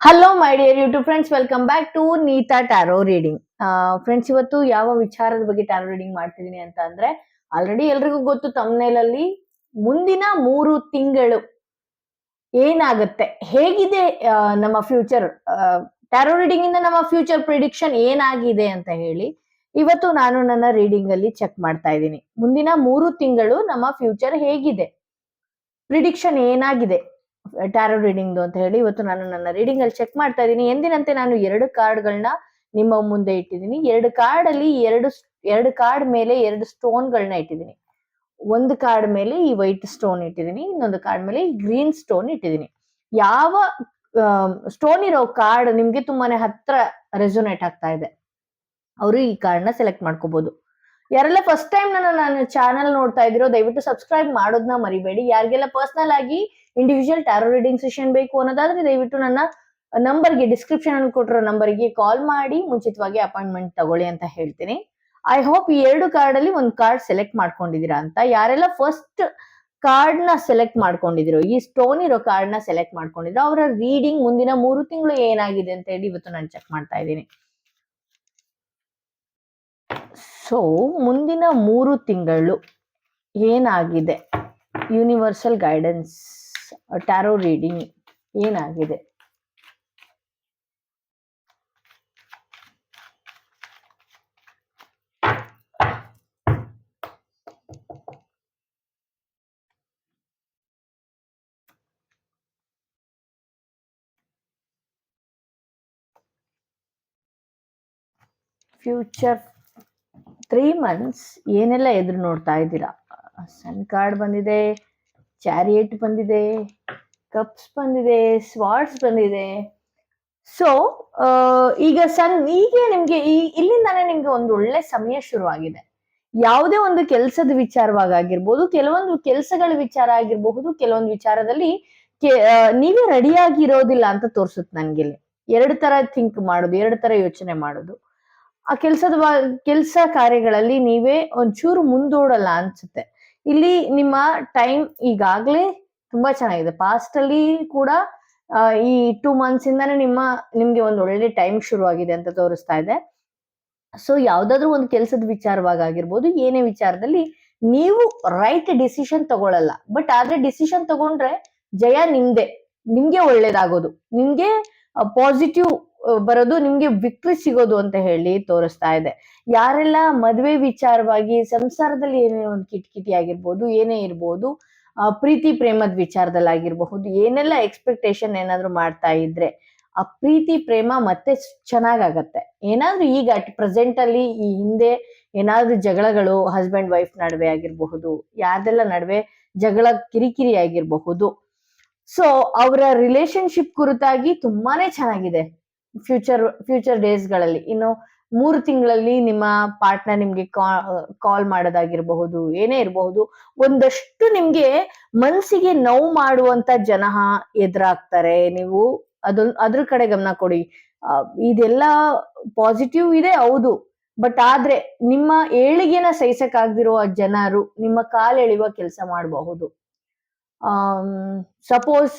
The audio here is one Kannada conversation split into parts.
Hello my dear YouTube friends welcome back to Neeta tarot reading friends ಇವತ್ತು ಯಾವ ವಿಚಾರದ ಬಗ್ಗೆ ಟ್ಯಾರೋ ರೀಡಿಂಗ್ ಮಾಡ್ತಿದೀನಿ ಅಂತ ಅಂದ್ರೆ ಆಲ್ರೆಡಿ ಎಲ್ರಿಗೂ ಗೊತ್ತು ತಮ್ಮನೇಲಲ್ಲಿ ಮುಂದಿನ ಮೂರು ತಿಂಗಳು ಏನಾಗುತ್ತೆ, ಹೇಗಿದೆ ನಮ್ಮ ಫ್ಯೂಚರ್ ಟ್ಯಾರೋ ರೀಡಿಂಗ್ ಇಂದ ನಮ್ಮ ಫ್ಯೂಚರ್ ಪ್ರಿಡಿಕ್ಷನ್ ಏನಾಗಿದೆ ಅಂತ ಹೇಳಿ ಇವತ್ತು ನಾನು ನನ್ನ ರೀಡಿಂಗ್ ಅಲ್ಲಿ ಚೆಕ್ ಮಾಡ್ತಾ ಇದ್ದೀನಿ. ಮುಂದಿನ ಮೂರು ತಿಂಗಳು ನಮ್ಮ ಫ್ಯೂಚರ್ ಹೇಗಿದೆ ಪ್ರಿಡಿಕ್ಷನ್ ಏನಾಗಿದೆ ಟ್ಯಾರೋ ರೀಡಿಂಗ್ ಅಂತ ಹೇಳಿ ಇವತ್ತು ನಾನು ನನ್ನ ರೀಡಿಂಗ್ ಅಲ್ಲಿ ಚೆಕ್ ಮಾಡ್ತಾ ಇದ್ದೀನಿ. ಎಂದಿನಂತೆ ನಾನು ಎರಡು ಕಾರ್ಡ್ಗಳನ್ನ ನಿಮ್ಮ ಮುಂದೆ ಇಟ್ಟಿದ್ದೀನಿ. ಎರಡು ಕಾರ್ಡ್ ಅಲ್ಲಿ ಎರಡು ಎರಡು ಕಾರ್ಡ್ ಮೇಲೆ ಎರಡು ಸ್ಟೋನ್ ಗಳನ್ನ ಇಟ್ಟಿದ್ದೀನಿ. ಒಂದು ಕಾರ್ಡ್ ಮೇಲೆ ಈ ವೈಟ್ ಸ್ಟೋನ್ ಇಟ್ಟಿದ್ದೀನಿ. ಇನ್ನೊಂದು ಕಾರ್ಡ್ ಮೇಲೆ ಈ ಗ್ರೀನ್ ಸ್ಟೋನ್ ಇಟ್ಟಿದ್ದೀನಿ. ಯಾವ ಸ್ಟೋನ್ ಇರೋ ಕಾರ್ಡ್ ನಿಮ್ಗೆ ತುಂಬಾನೇ ಹತ್ರ ರೆಸೊನೇಟ್ ಆಗ್ತಾ ಇದೆ. ಅವರು ಈ ಕಾರ್ಡ್ನ ಸೆಲೆಕ್ಟ್ ಮಾಡ್ಕೋಬಹುದು ಯಾರೆಲ್ಲ ಫಸ್ಟ್ ಟೈಮ್ ನನ್ನ ನನ್ನ ಚಾನಲ್ ನೋಡ್ತಾ ಇದ್ದೀರೋ ದಯವಿಟ್ಟು ಸಬ್ಸ್ಕ್ರೈಬ್ ಮಾಡೋದನ್ನ ಮರಿಬೇಡಿ. ಯಾರಿಗೆಲ್ಲ ಪರ್ಸನಲ್ ಆಗಿ ಇಂಡಿವಿಜುವಲ್ ಟ್ಯಾರೋ ರೀಡಿಂಗ್ ಸೆಷನ್ ಬೇಕು ಅನ್ನೋದಾದ್ರೆ ದಯವಿಟ್ಟು ನನ್ನ ನಂಬರ್ಗೆ ಡಿಸ್ಕ್ರಿಪ್ಷನ್ ಅಲ್ಲಿ ಕೊಟ್ಟಿರೋ ನಂಬರ್ಗೆ ಕಾಲ್ ಮಾಡಿ, ಮುಂಚಿತವಾಗಿ ಅಪಾಯಿಂಟ್ಮೆಂಟ್ ತಗೊಳ್ಳಿ ಅಂತ ಹೇಳ್ತೀನಿ. ಐ ಹೋಪ್ ಈ ಎರಡು ಕಾರ್ಡ್ ಅಲ್ಲಿ ಒಂದು ಕಾರ್ಡ್ ಸೆಲೆಕ್ಟ್ ಮಾಡ್ಕೊಂಡಿದೀರಾ ಅಂತ. ಯಾರೆಲ್ಲ ಫಸ್ಟ್ ಕಾರ್ಡ್ನ ಸೆಲೆಕ್ಟ್ ಮಾಡ್ಕೊಂಡಿದ್ರು ಈ ಸ್ಟೋನ್ ಇರೋ ಕಾರ್ಡ್ನ ಸೆಲೆಕ್ಟ್ ಮಾಡ್ಕೊಂಡಿದ್ರು ಅವರ ರೀಡಿಂಗ್ ಮುಂದಿನ ಮೂರು ತಿಂಗಳು ಏನಾಗಿದೆ ಅಂತ ಹೇಳಿ ಇವತ್ತು ನಾನು ಚೆಕ್ ಮಾಡ್ತಾ ಇದ್ದೀನಿ. ಸೊ ಮುಂದಿನ ಮೂರು ತಿಂಗಳು ಏನಾಗಿದೆ? ಯೂನಿವರ್ಸಲ್ ಗೈಡೆನ್ಸ್ ಟ್ಯಾರೋ ರೀಡಿಂಗ್ ಏನಾಗಿದೆ? ಫ್ಯೂಚರ್ ತ್ರೀ ಮಂತ್ಸ್ ಏನೆಲ್ಲ ಎದುರು ನೋಡ್ತಾ ಇದ್ದೀರಾ? ಸನ್ ಕಾರ್ಡ್ ಬಂದಿದೆ. ಚಾರಿಯೇಟ್ ಬಂದಿದೆ ಕಪ್ಸ್ ಬಂದಿದೆ ಸ್ವಾರ್ಡ್ಸ್ ಬಂದಿದೆ. ಸೊ ಈಗ ಸನ್ ಈಗ ನಿಮ್ಗೆ ಈ, ಇಲ್ಲಿಂದಾನೇ ನಿಮ್ಗೆ ಒಂದು ಒಳ್ಳೆ ಸಮಯ ಶುರುವಾಗಿದೆ. ಯಾವುದೇ ಒಂದು ಕೆಲಸದ ವಿಚಾರವಾಗಿರ್ಬೋದು ಕೆಲವೊಂದು ಕೆಲಸಗಳ ವಿಚಾರ ಆಗಿರಬಹುದು, ಕೆಲವೊಂದು ವಿಚಾರದಲ್ಲಿ ನೀವೇ ರೆಡಿಯಾಗಿ ರೆಡಿಯಾಗಿರೋದಿಲ್ಲ ಅಂತ ತೋರ್ಸುತ್ತೆ ನನ್ಗೆ ಇಲ್ಲಿ ಎರಡು ತರ ಥಿಂಕ್ ಮಾಡೋದು, ಎರಡು ತರ ಯೋಚನೆ ಮಾಡೋದು. ಆ ಕೆಲಸದ ಕೆಲಸ ಕಾರ್ಯಗಳಲ್ಲಿ ನೀವೇ ಒಂಚೂರು ಮುಂದೂಡಲ್ಲ ಅನ್ಸುತ್ತೆ. ಇಲ್ಲಿ ನಿಮ್ಮ ಟೈಮ್ ಈಗಾಗ್ಲೇ ತುಂಬಾ ಚೆನ್ನಾಗಿದೆ. ಪಾಸ್ಟ್ ಅಲ್ಲಿ ಕೂಡ ಈ ಟೂ ಮಂತ್ಸ್ ಇಂದಾನೆ ನಿಮ್ಮ, ನಿಮ್ಗೆ ಒಂದು ಒಳ್ಳೆ ಟೈಮ್ ಶುರುವಾಗಿದೆ ಅಂತ ತೋರಿಸ್ತಾ ಇದೆ. ಸೊ ಯಾವ್ದಾದ್ರು ಒಂದು ಕೆಲಸದ ವಿಚಾರವಾಗಿರ್ಬೋದು ಏನೇ ವಿಚಾರದಲ್ಲಿ ನೀವು ರೈಟ್ ಡಿಸಿಷನ್ ತಗೊಳಲ್ಲ ಬಟ್ ಆದ್ರೆ ಡಿಸಿಷನ್ ತಗೊಂಡ್ರೆ ಜಯ ನಿಮ್ದೆ. ನಿಮ್ಗೆ ಒಳ್ಳೇದಾಗೋದು. ನಿಮ್ಗೆ ಪಾಸಿಟಿವ್ ಬರೋದು ನಿಮ್ಗೆ ವಿಕ್ಟ್ರಿ ಸಿಗೋದು ಅಂತ ಹೇಳಿ ತೋರಿಸ್ತಾ ಇದೆ. ಯಾರೆಲ್ಲ ಮದ್ವೆ ವಿಚಾರವಾಗಿ ಸಂಸಾರದಲ್ಲಿ ಏನೇ ಒಂದು ಕಿಟಕಿಟಿ ಆಗಿರ್ಬೋದು ಏನೇ ಇರ್ಬೋದು ಆ, ಪ್ರೀತಿ ಪ್ರೇಮದ ವಿಚಾರದಲ್ಲಿ ಆಗಿರ್ಬಹುದು ಏನೆಲ್ಲ ಎಕ್ಸ್ಪೆಕ್ಟೇಷನ್ ಏನಾದ್ರು ಮಾಡ್ತಾ ಇದ್ರೆ ಆ ಪ್ರೀತಿ ಪ್ರೇಮ ಮತ್ತೆ ಚೆನ್ನಾಗಾಗತ್ತೆ. ಏನಾದ್ರೂ ಈಗ ಅಟ್ ಪ್ರೆಸೆಂಟ್ ಅಲ್ಲಿ ಈ ಹಿಂದೆ ಏನಾದ್ರೂ ಜಗಳಗಳು ಹಸ್ಬೆಂಡ್ ವೈಫ್ ನಡುವೆ ಆಗಿರಬಹುದು ಯಾರ್ದೆಲ್ಲ ನಡುವೆ ಜಗಳ ಕಿರಿಕಿರಿ ಆಗಿರಬಹುದು. ಸೊ ಅವರ ರಿಲೇಶನ್ಶಿಪ್ ಕುರಿತಾಗಿ ತುಂಬಾನೇ ಚೆನ್ನಾಗಿದೆ. ಫ್ಯೂಚರ್ ಫ್ಯೂಚರ್ ಡೇಸ್ಗಳಲ್ಲಿ. ಇನ್ನು ಮೂರು ತಿಂಗಳಲ್ಲಿ ನಿಮ್ಮ ಪಾರ್ಟ್ನರ್ ನಿಮ್ಗೆ ಕಾಲ್ ಮಾಡೋದಾಗಿರಬಹುದು, ಏನೇ ಇರಬಹುದು, ಒಂದಷ್ಟು ನಿಮ್ಗೆ ಮನ್ಸಿಗೆ ನೋವು ಮಾಡುವಂತ ಜನ ಎದುರಾಗ್ತಾರೆ. ನೀವು ಅದೊಂದು ಅದ್ರ ಕಡೆ ಗಮನ ಕೊಡಿ. ಇದೆಲ್ಲ ಪಾಸಿಟಿವ್ ಇದೆ, ಹೌದು. ಬಟ್ ಆದ್ರೆ ನಿಮ್ಮ ಏಳಿಗೆನ ಸಹಿಸಕ್ಕಾಗ್ದಿರುವ ಜನರು ನಿಮ್ಮ ಕಾಲೆಳೆಯುವ ಕೆಲಸ ಮಾಡಬಹುದು. ಸಪೋಸ್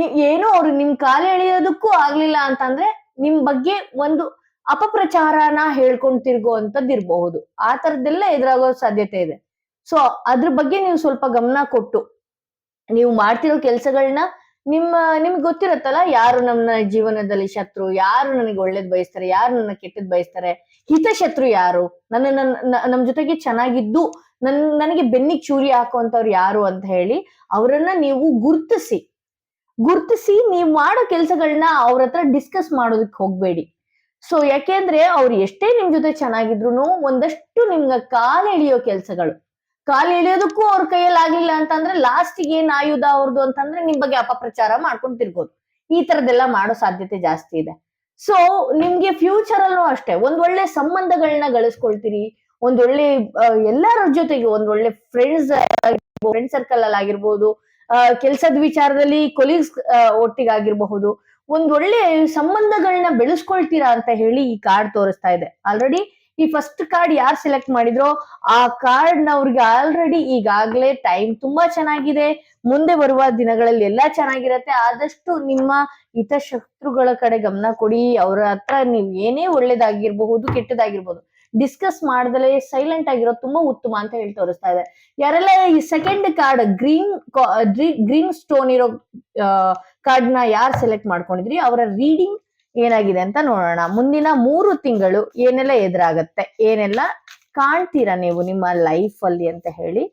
ಏನೋ ಅವ್ರು ನಿಮ್ ಕಾಲ ಎಳೆಯೋದಕ್ಕೂ ಆಗ್ಲಿಲ್ಲ ಅಂತಂದ್ರೆ ನಿಮ್ ಬಗ್ಗೆ ಒಂದು ಅಪಪ್ರಚಾರನ ಹೇಳ್ಕೊಂಡ್ ತಿರ್ಗುವಂತದ್ ಇರಬಹುದು. ಆ ತರದ್ದೆಲ್ಲ ಎದುರಾಗೋ ಸಾಧ್ಯತೆ ಇದೆ. ಸೊ, ಅದ್ರ ಬಗ್ಗೆ ನೀವು ಸ್ವಲ್ಪ ಗಮನ ಕೊಟ್ಟು, ನೀವು ಮಾಡ್ತಿರೋ ಕೆಲ್ಸಗಳನ್ನ ನಿಮ್ಮ, ನಿಮ್ಗೆ ಗೊತ್ತಿರತ್ತಲ್ಲ ಯಾರು ನನ್ನ ಜೀವನದಲ್ಲಿ ಶತ್ರು, ಯಾರು ನನಗೆ ಒಳ್ಳೇದ್ ಬಯಸ್ತಾರೆ, ಯಾರು ನನ್ನ ಕೆಟ್ಟದ್ ಬಯಸ್ತಾರೆ ಹಿತಶತ್ರು ಯಾರು? ನನ್ನ ನನ್ನ ನಮ್ ಜೊತೆಗೆ ಚೆನ್ನಾಗಿದ್ದು, ನನ್, ನನಗೆ ಬೆನ್ನಿಗೆ ಚೂರಿ ಹಾಕುವಂತವ್ರು ಯಾರು ಅಂತ ಹೇಳಿ, ಅವರನ್ನ ನೀವು ಗುರ್ತಿಸಿ. ಗುರ್ತಿಸಿ ನೀವು ಮಾಡೋ ಕೆಲಸಗಳನ್ನ ಅವ್ರ ಹತ್ರ ಡಿಸ್ಕಸ್ ಮಾಡೋದಕ್ಕೆ ಹೋಗ್ಬೇಡಿ. ಸೊ ಯಾಕೆಂದ್ರೆ ಅವ್ರು ಎಷ್ಟೇ ನಿಮ್ ಜೊತೆ ಚೆನ್ನಾಗಿದ್ರು ಒಂದಷ್ಟು ನಿಮ್ಗೆ ಕಾಲ್ ಎಳಿಯೋ ಕೆಲ್ಸಗಳು. ಕಾಲ್ ಎಳಿಯೋದಕ್ಕೂ ಅವ್ರ ಕೈಯಲ್ಲಿ ಆಗ್ಲಿಲ್ಲ ಅಂತಂದ್ರೆ ಲಾಸ್ಟಿಗೆ ಏನ್ ಆಯುಧ ಅವ್ರದ್ದು ಅಂತಂದ್ರೆ ನಿಮ್ ಬಗ್ಗೆ ಅಪಪ್ರಚಾರ ಮಾಡ್ಕೊಂಡ್ ತಿರ್ಬೋದು ಈ ತರದೆಲ್ಲ ಮಾಡೋ ಸಾಧ್ಯತೆ ಜಾಸ್ತಿ ಇದೆ. ಸೊ ನಿಮ್ಗೆ ಫ್ಯೂಚರ್ ಅಲ್ಲೂ ಅಷ್ಟೇ, ಒಂದ್ ಒಳ್ಳೆ ಸಂಬಂಧಗಳನ್ನ ಗಳಿಸ್ಕೊಳ್ತೀರಿ ಒಂದೊಳ್ಳೆ ಒಳ್ಳೆ ಎಲ್ಲರ ಜೊತೆಗೆ ಒಂದ್ ಒಳ್ಳೆ ಫ್ರೆಂಡ್ಸ್ ಫ್ರೆಂಡ್ ಸರ್ಕಲ್ ಅಲ್ಲಿ ಆಗಿರ್ಬೋದು ಕೆಲಸದ ವಿಚಾರದಲ್ಲಿ ಕೊಲೀಗ್ಸ್ ಒಟ್ಟಿಗಾಗಿರ್ಬಹುದು. ಒಂದ್ ಒಳ್ಳೆ ಸಂಬಂಧಗಳನ್ನ ಬೆಳೆಸ್ಕೊಳ್ತೀರಾ ಅಂತ ಹೇಳಿ ಈ ಕಾರ್ಡ್ ತೋರಿಸ್ತಾ ಇದೆ. ಆಲ್ರೆಡಿ ಈ ಫಸ್ಟ್ ಕಾರ್ಡ್ ಯಾರು ಸೆಲೆಕ್ಟ್ ಮಾಡಿದ್ರೋ ಆ ಕಾರ್ಡ್ ಅವ್ರಿಗೆ ಆಲ್ರೆಡಿ ಈಗಾಗ್ಲೇ ಟೈಮ್ ತುಂಬಾ ಚೆನ್ನಾಗಿದೆ. ಮುಂದೆ ಬರುವ ದಿನಗಳಲ್ಲಿ ಎಲ್ಲಾ ಚೆನ್ನಾಗಿರತ್ತೆ. ಆದಷ್ಟು ನಿಮ್ಮ ಹಿತಶತ್ರುಗಳ ಕಡೆ ಗಮನ ಕೊಡಿ. ಅವ್ರ ಹತ್ರ ನೀವ್ ಏನೇ ಒಳ್ಳೇದಾಗಿರ್ಬಹುದು ಕೆಟ್ಟದಾಗಿರ್ಬಹುದು ಡಿಸ್ಕಸ್ ಮಾಡ್ದಲೇ ಸೈಲೆಂಟ್ ಆಗಿರೋದು ತುಂಬಾ ಉತ್ತಮ ಅಂತ ಹೇಳಿ ತೋರಿಸ್ತಾ ಇದೆ. ಯಾರೆಲ್ಲ ಈ second card green green stone ಇರೋ ಕಾರ್ಡ್ನ ಯಾರು ಸೆಲೆಕ್ಟ್ ಮಾಡ್ಕೊಂಡಿದ್ರಿ? ಅವರ ರೀಡಿಂಗ್ ಏನಾಗಿದೆ ಅಂತ ನೋಡೋಣ. ಮುಂದಿನ ಮೂರು ತಿಂಗಳು ಏನೆಲ್ಲ ಎದುರಾಗತ್ತೆ? ಏನೆಲ್ಲ ಕಾಣ್ತೀರಾ ನೀವು ನಿಮ್ಮ ಲೈಫ್ ಅಲ್ಲಿ ಅಂತ ಹೇಳಿ?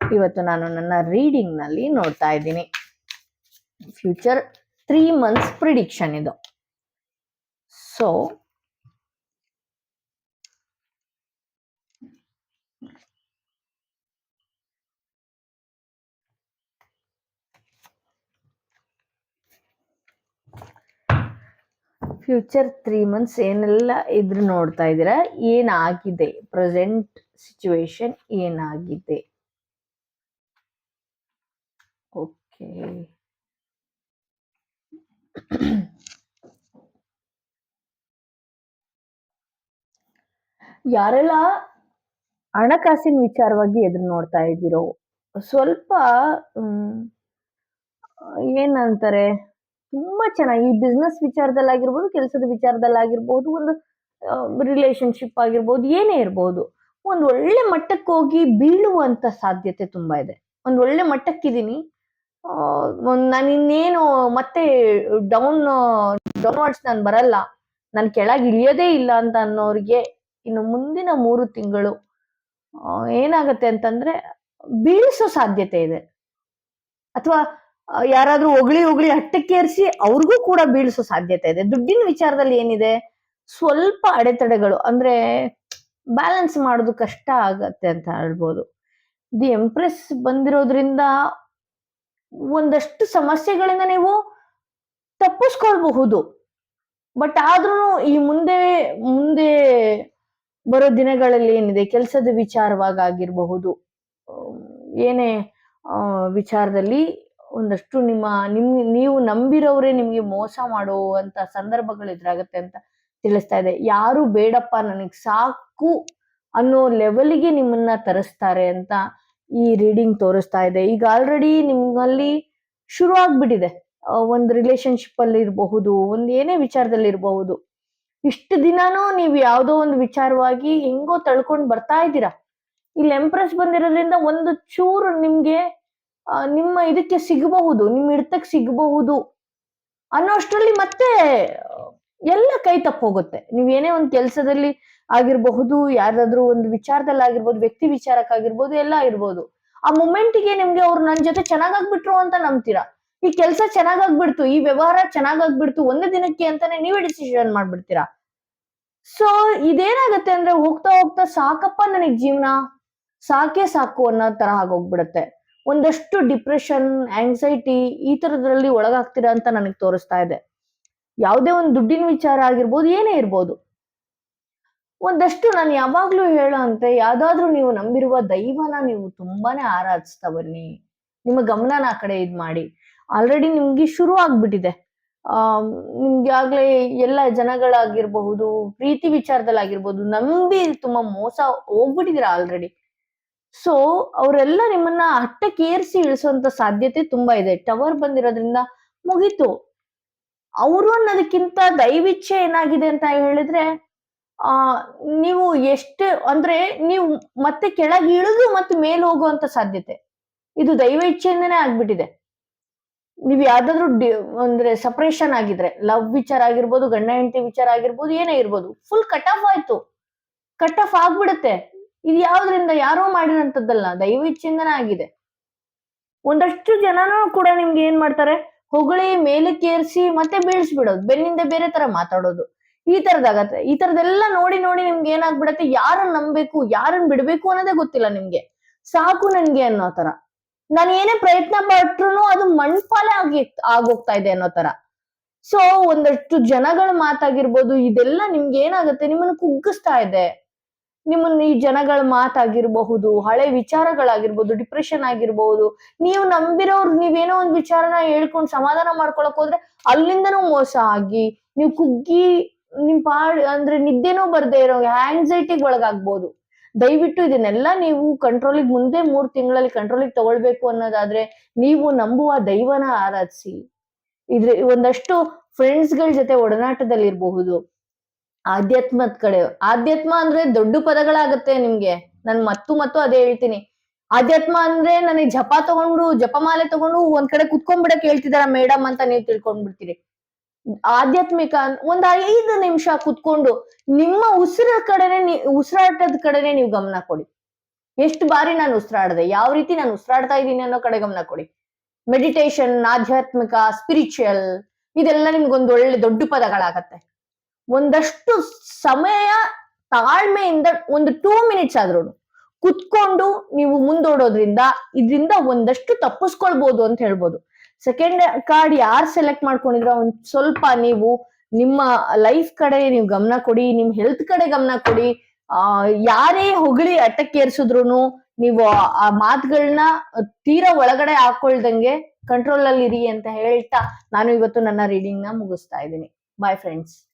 ಇವತ್ತು ನಾನು ನನ್ನ ರೀಡಿಂಗ್ನಲ್ಲಿ ನೋಡ್ತಾ ಇದ್ದೀನಿ. ಫ್ಯೂಚರ್ ತ್ರೀ ಮಂತ್ಸ್ ಪ್ರಿಡಿಕ್ಷನ್ ಇದು. ಸೊ ಫ್ಯೂಚರ್ ತ್ರೀ ಮಂತ್ಸ್ ಏನೆಲ್ಲ ಇದ್ರ ನೋಡ್ತಾ ಇದ್ದೀರಾ? ಏನಾಗಿದೆ? ಪ್ರೆಸೆಂಟ್ ಸಿಚುವೇಶನ್ ಏನಾಗಿದೆ? ಓಕೆ ಯಾರೆಲ್ಲ ಹಣಕಾಸಿನ ವಿಚಾರವಾಗಿ ಎದುರು ನೋಡ್ತಾ ಇದ್ದೀರೋ? ಸ್ವಲ್ಪ ಏನಂತಾರೆ? ತುಂಬಾ ಚೆನ್ನಾಗಿ ಈ ಬಿಸ್ನೆಸ್ ವಿಚಾರದಲ್ಲಾಗಿರ್ಬೋದು, ಕೆಲಸದ ವಿಚಾರದಲ್ಲಾಗಿರ್ಬೋದು, ಒಂದು ರಿಲೇಶನ್ಶಿಪ್ ಆಗಿರ್ಬೋದು, ಏನೇ ಇರ್ಬೋದು, ಒಂದು ಒಳ್ಳೆ ಮಟ್ಟಕ್ಕೆ ಹೋಗಿ ಬೀಳುವಂತ ಸಾಧ್ಯತೆ ತುಂಬಾ ಇದೆ. ಒಂದು ಒಳ್ಳೆ ಮಟ್ಟಕ್ಕಿದ್ದೀನಿ. ನಾನು ಇನ್ನೇನು ಮತ್ತೆ ಡೌನ್ ಡೌನ್ವರ್ಡ್ಸ್ ನಾನು ಬರಲ್ಲ. ನಾನು ಕೆಳಗೆ ಇಳಿಯೋದೇ ಇಲ್ಲ ಅಂತ ಅನ್ನೋರಿಗೆ ಇನ್ನು ಮುಂದಿನ ಮೂರು ತಿಂಗಳು ಏನಾಗತ್ತೆ ಅಂತಂದ್ರೆ ಬೀಳಿಸೋ ಸಾಧ್ಯತೆ ಇದೆ. ಅಥವಾ ಯಾರಾದ್ರೂ ಒಗಳಿ ಹೊಗಳಿ ಹಟ್ಟಕ್ಕೇರಿಸಿ ಅವ್ರಿಗೂ ಕೂಡ ಬೀಳಿಸೋ ಸಾಧ್ಯತೆ ಇದೆ. ದುಡ್ಡಿನ ವಿಚಾರದಲ್ಲಿ ಏನಿದೆ? ಸ್ವಲ್ಪ ಅಡೆತಡೆಗಳು ಅಂದ್ರೆ ಬ್ಯಾಲೆನ್ಸ್ ಮಾಡೋದು ಕಷ್ಟ ಆಗತ್ತೆ ಅಂತ ಹೇಳ್ಬೋದು. ದಿ ಎಂಪ್ರೆಸ್ ಬಂದಿರೋದ್ರಿಂದ ಒಂದಷ್ಟು ಸಮಸ್ಯೆಗಳಿಂದ ನೀವು ತಪ್ಪಿಸ್ಕೊಳ್ಬಹುದು. ಬಟ್ ಆದ್ರೂ ಈ ಮುಂದೆ ಮುಂದೆ ಬರೋ ದಿನಗಳಲ್ಲಿ ಏನಿದೆ? ಕೆಲಸದ ವಿಚಾರವಾಗಿರಬಹುದು ಏನೇ ಆ, ವಿಚಾರದಲ್ಲಿ ಒಂದಷ್ಟು ನಿಮ್ಮ, ನಿಮ್, ನೀವು ನಂಬಿರೋರೇ ನಿಮಗೆ ಮೋಸ ಮಾಡುವಂತ ಸಂದರ್ಭಗಳು ಎದುರಾಗತ್ತೆ ಅಂತ ತಿಳಿಸ್ತಾ ಇದೆ. ಯಾರು ಬೇಡಪ್ಪ, ನನಗೆ ಸಾಕು ಅನ್ನೋ ಲೆವೆಲ್ಗೆ ನಿಮ್ಮನ್ನ ತರಿಸ್ತಾರೆ ಅಂತ ಈ ರೀಡಿಂಗ್ ತೋರಿಸ್ತಾ ಇದೆ. ಈಗ ಆಲ್ರೆಡಿ ನಿಮ್ಮಲ್ಲಿ ಶುರು ಆಗ್ಬಿಟ್ಟಿದೆ ಒಂದು ರಿಲೇಶನ್ಶಿಪ್ ಅಲ್ಲಿ ಇರಬಹುದು, ಒಂದ್ ಏನೇ ವಿಚಾರದಲ್ಲಿ ಇರಬಹುದು. ಇಷ್ಟು ದಿನಾನೂ ನೀವು ಯಾವುದೋ ಒಂದು ವಿಚಾರವಾಗಿ ಹೆಂಗೋ ತಳ್ಕೊಂಡು ಬರ್ತಾ ಇದ್ದೀರಾ. ಇಲ್ಲಿ ಎಂಪ್ರೆಸ್ ಬಂದಿರೋದ್ರಿಂದ ಒಂದು ಚೂರು ನಿಮ್ಗೆ ನಿಮ್ಮ ಇದಕ್ಕೆ ಸಿಗಬಹುದು, ನಿಮ್ಮ ಹಿಡ್ತಕ್ಕೆ ಸಿಗಬಹುದು ಅನ್ನೋಷ್ಟರಲ್ಲಿ ಮತ್ತೆ ಎಲ್ಲ ಕೈ ಹೋಗುತ್ತೆ. ನೀವ್ ಏನೇ ಒಂದು ಕೆಲಸದಲ್ಲಿ ಆಗಿರಬಹುದು, ಯಾರಾದ್ರೂ ಒಂದು ವಿಚಾರದಲ್ಲಿ ಆಗಿರ್ಬೋದು, ವ್ಯಕ್ತಿ ವಿಚಾರಕ್ಕಾಗಿರ್ಬೋದು, ಎಲ್ಲ ಆಗಿರ್ಬೋದು. ಆ ಮೊಮೆಂಟ್ಗೆ ನಿಮ್ಗೆ ಅವ್ರು ನನ್ ಜೊತೆ ಚೆನ್ನಾಗಾಗ್ಬಿಟ್ರು ಅಂತ ನಂಬ್ತೀರಾ? ಈ ಕೆಲಸ ಚೆನ್ನಾಗಾಗ್ಬಿಡ್ತು, ಈ ವ್ಯವಹಾರ ಚೆನ್ನಾಗಾಗ್ಬಿಡ್ತು, ಒಂದೇ ದಿನಕ್ಕೆ ಅಂತಾನೆ ನೀವೇ ಡಿಸಿಷನ್ ಮಾಡ್ಬಿಡ್ತೀರಾ? ಸೊ ಇದೇನಾಗತ್ತೆ ಅಂದ್ರೆ ಹೋಗ್ತಾ ಹೋಗ್ತಾ ಸಾಕಪ್ಪ ನನಗ್ ಜೀವನ. ಸಾಕೆ ಸಾಕು ಅನ್ನೋ ತರ ಆಗೋಗ್ಬಿಡತ್ತೆ. ಒಂದಷ್ಟು ಡಿಪ್ರೆಷನ್ ಆಂಗ್ಸೈಟಿ ಈ ತರದ್ರಲ್ಲಿ ಒಳಗಾಗ್ತೀರಾ ಅಂತ ನನಗೆ ತೋರಿಸ್ತಾ ಇದೆ. ಯಾವುದೇ ಒಂದು ದುಡ್ಡಿನ ವಿಚಾರ ಆಗಿರ್ಬೋದು, ಏನೇ ಇರ್ಬೋದು. ಒಂದಷ್ಟು ನಾನು ಯಾವಾಗ್ಲೂ ಹೇಳೋ ಅಂತೆ, ಯಾವ್ದಾದ್ರೂ ನೀವು ನಂಬಿರುವ ದೈವನ ನೀವು ತುಂಬಾನೇ ಆರಾಧಿಸ್ತಾ ಬನ್ನಿ. ನಿಮ್ಮ ಗಮನನ ಆ ಕಡೆ ಇದ್ ಮಾಡಿ. ಆಲ್ರೆಡಿ ನಿಮ್ಗೆ ಶುರು ಆಗ್ಬಿಟ್ಟಿದೆ. ಆ, ನಿಮ್ಗೆ ಆಗ್ಲೇ ಎಲ್ಲ ಜನಗಳಾಗಿರ್ಬಹುದು, ಪ್ರೀತಿ ವಿಚಾರದಲ್ಲಾಗಿರ್ಬೋದು, ನಂಬಿ ತುಂಬಾ ಮೋಸ ಹೋಗ್ಬಿಟ್ಟಿದ್ದೀರಾ ಆಲ್ರೆಡಿ ಸೊ ಅವರೆಲ್ಲ ನಿಮ್ಮನ್ನ ಹಟ್ಟಕ್ಕೇರಿಸಿ ಇಳಿಸುವಂತ ಸಾಧ್ಯತೆ ತುಂಬಾ ಇದೆ. ಟವರ್ ಬಂದಿರೋದ್ರಿಂದ ಮುಗೀತು. ಅವರು ಅನ್ನೋದಕ್ಕಿಂತ ದೈವಿಚ್ಛೆ ಏನಾಗಿದೆ ಅಂತ ಹೇಳಿದ್ರೆ, ಆ, ನೀವು ಎಷ್ಟು, ಅಂದ್ರೆ ನೀವು ಮತ್ತೆ ಕೆಳಗೆ ಇಳಿದು ಮತ್ತೆ ಮೇಲೆ ಹೋಗುವಂತ ಸಾಧ್ಯತೆ. ಇದು ದೈವ ಇಚ್ಛೆಯಿಂದನೇ ಆಗ್ಬಿಟ್ಟಿದೆ. ನೀವು ಯಾವ್ದಾದ್ರು ಅಂದ್ರೆ ಸಪರೇಷನ್ ಆಗಿದ್ರೆ ಲವ್ ವಿಚಾರ ಆಗಿರ್ಬೋದು, ಗಂಡ ಹೆಂಡತಿ ವಿಚಾರ ಆಗಿರ್ಬೋದು, ಏನೇ ಇರ್ಬೋದು ಫುಲ್ ಕಟ್ ಆಫ್ ಆಯ್ತು. ಕಟ್ ಆಫ್ ಆಗ್ಬಿಡುತ್ತೆ. ಇದು ಯಾವ್ದ್ರಿಂದ ಯಾರೋ ಮಾಡಿರೋಂಥದ್ದಲ್ಲ ದೈವ ಆಗಿದೆ ಒಂದಷ್ಟು ಜನನೂ ಕೂಡ ನಿಮ್ಗೆ ಏನ್ ಮಾಡ್ತಾರೆ? ಹೊಗಳಿ ಮೇಲಕ್ಕೇರಿಸಿ ಮತ್ತೆ ಬೀಳ್ಸ್ಬಿಡೋದು, ಬೆನ್ನಿಂದ ಬೇರೆ ತರ ಮಾತಾಡೋದು. ಈ ತರದಾಗತ್ತೆ ಈ ತರದೆಲ್ಲ ನೋಡಿ ನೋಡಿ ನಿಮ್ಗೆ ಏನಾಗ್ಬಿಡತ್ತೆ? ಯಾರನ್ನ ನಂಬಬೇಕು ಯಾರನ್ನ ಬಿಡ್ಬೇಕು ಅನ್ನೋದೇ ಗೊತ್ತಿಲ್ಲ ನಿಮ್ಗೆ. ಸಾಕು ನನ್ಗೆ ಅನ್ನೋ ತರ. ನಾನು ಏನೇ ಪ್ರಯತ್ನ ಪಟ್ರು ಅದು ಮಣ್ಪಾಲೆ ಆಗಿ ಆಗೋಗ್ತಾ ಇದೆ ಅನ್ನೋ ತರ. ಸೊ ಒಂದಷ್ಟು ಜನಗಳ ಮಾತಾಗಿರ್ಬೋದು, ಇದೆಲ್ಲ ನಿಮ್ಗೆ ಏನಾಗುತ್ತೆ? ನಿಮ್ಮನ್ನು ಕುಗ್ಗಿಸ್ತಾ ಇದೆ. ನಿಮ್ಮನ್ನ ಈ ಜನಗಳ ಮಾತಾಗಿರ್ಬಹುದು, ಹಳೆ ವಿಚಾರಗಳಾಗಿರ್ಬೋದು ಡಿಪ್ರೆಷನ್ ಆಗಿರ್ಬಹುದು. ನೀವು ನಂಬಿರೋರು, ನೀವೇನೋ ಒಂದ್ ವಿಚಾರನ ಹೇಳ್ಕೊಂಡು ಸಮಾಧಾನ ಮಾಡ್ಕೊಳಕ್ ಹೋದ್ರೆ ಅಲ್ಲಿಂದನೂ ಮೋಸ ಆಗಿ, ನೀವು ಕುಗ್ಗಿ ನಿಮ್ ಪಾಡ್, ಅಂದ್ರೆ ನಿದ್ದೆನೂ ಬರ್ದೇ ಇರೋ ಆಂಗ್ಸೈಟಿಗೆ ಒಳಗಾಗ್ಬೋದು. ದಯವಿಟ್ಟು ಇದನ್ನೆಲ್ಲ ನೀವು ಕಂಟ್ರೋಲಿಗೆ ಮುಂದೆ ಮೂರ್ ತಿಂಗಳಲ್ಲಿ ಕಂಟ್ರೋಲಿಗೆ ತಗೊಳ್ಬೇಕು ಅನ್ನೋದಾದ್ರೆ ನೀವು ನಂಬುವ ದೈವನ ಆರಾಧಿಸಿ. ಇದ್ರ ಒಂದಷ್ಟು ಫ್ರೆಂಡ್ಸ್ಗಳ ಜೊತೆ ಒಡನಾಟದಲ್ಲಿ ಇರಬಹುದು ಆಧ್ಯಾತ್ಮದ ಕಡೆ. ಆಧ್ಯಾತ್ಮ ಅಂದ್ರೆ ದೊಡ್ಡ ಪದಗಳಾಗತ್ತೆ ನಿಮ್ಗೆ. ನಾನು ಮತ್ತು ಮತ್ತು ಅದೇ ಹೇಳ್ತೀನಿ. ಆಧ್ಯಾತ್ಮ ಅಂದ್ರೆ ನನಗೆ ಜಪ ತಗೊಂಡು ಜಪಮಾಲೆ ತಗೊಂಡು ಒಂದ್ ಕಡೆ ಕುತ್ಕೊಂಡ್ಬಿಡಕ್ ಹೇಳ್ತಿದಾರ ಮೇಡಮ್ ಅಂತ ನೀವು ತಿಳ್ಕೊಂಡ್ಬಿಡ್ತೀರಿ. ಆಧ್ಯಾತ್ಮಿಕ ಒಂದ್ ಐದು ನಿಮಿಷ ಕುತ್ಕೊಂಡು ನಿಮ್ಮ ಉಸಿರ ಕಡೆನೆ ಉಸಿರಾಟದ ಕಡೆನೆ ನೀವು ಗಮನ ಕೊಡಿ. ಎಷ್ಟು ಬಾರಿ ನಾನು ಉಸಿರಾಡದೆ, ಯಾವ ರೀತಿ ನಾನು ಉಸಿರಾಡ್ತಾ ಇದ್ದೀನಿ ಅನ್ನೋ ಕಡೆ ಗಮನ ಕೊಡಿ. ಮೆಡಿಟೇಷನ್, ಆಧ್ಯಾತ್ಮಿಕ, ಸ್ಪಿರಿಚುಯಲ್, ಇದೆಲ್ಲ ನಿಮ್ಗೊಂದು ಒಳ್ಳೆ ದೊಡ್ಡ ಪದಗಳಾಗತ್ತೆ. ಒಂದಷ್ಟು ಸಮಯ ತಾಳ್ಮೆಯಿಂದ ಒಂದು ಟೂ ಮಿನಿಟ್ಸ್ ಆದ್ರೂ ಕುತ್ಕೊಂಡು ನೀವು ಮುಂದೋಡೋದ್ರಿಂದ ಇದರಿಂದ ಒಂದಷ್ಟು ತಪ್ಪಿಸ್ಕೊಳ್ಬಹುದು ಅಂತ ಹೇಳ್ಬೋದು. ಸೆಕೆಂಡ್ ಕಾರ್ಡ್ ಯಾರು ಸೆಲೆಕ್ಟ್ ಮಾಡ್ಕೊಂಡಿದ್ರ ಒಂದ್ ಸ್ವಲ್ಪ ನೀವು ನಿಮ್ಮ ಲೈಫ್ ಕಡೆ ನೀವು ಗಮನ ಕೊಡಿ, ನಿಮ್ ಹೆಲ್ತ್ ಕಡೆ ಗಮನ ಕೊಡಿ. ಆ, ಯಾರೇ ಹೊಗಳಿ ಅಟ್ಟಕ್ಕೇರ್ಸಿದ್ರು ನೀವು ಆ- ಮಾತುಗಳನ್ನ ತೀರಾ ಒಳಗಡೆ ಹಾಕೊಳ್ದಂಗೆ ಕಂಟ್ರೋಲ್ ಅಲ್ಲಿ ಇರಿ ಅಂತ ಹೇಳ್ತಾ ನಾನು ಇವತ್ತು ನನ್ನ ರೀಡಿಂಗ್ನ ಮುಗಿಸ್ತಾ ಇದ್ದೀನಿ. Bye friends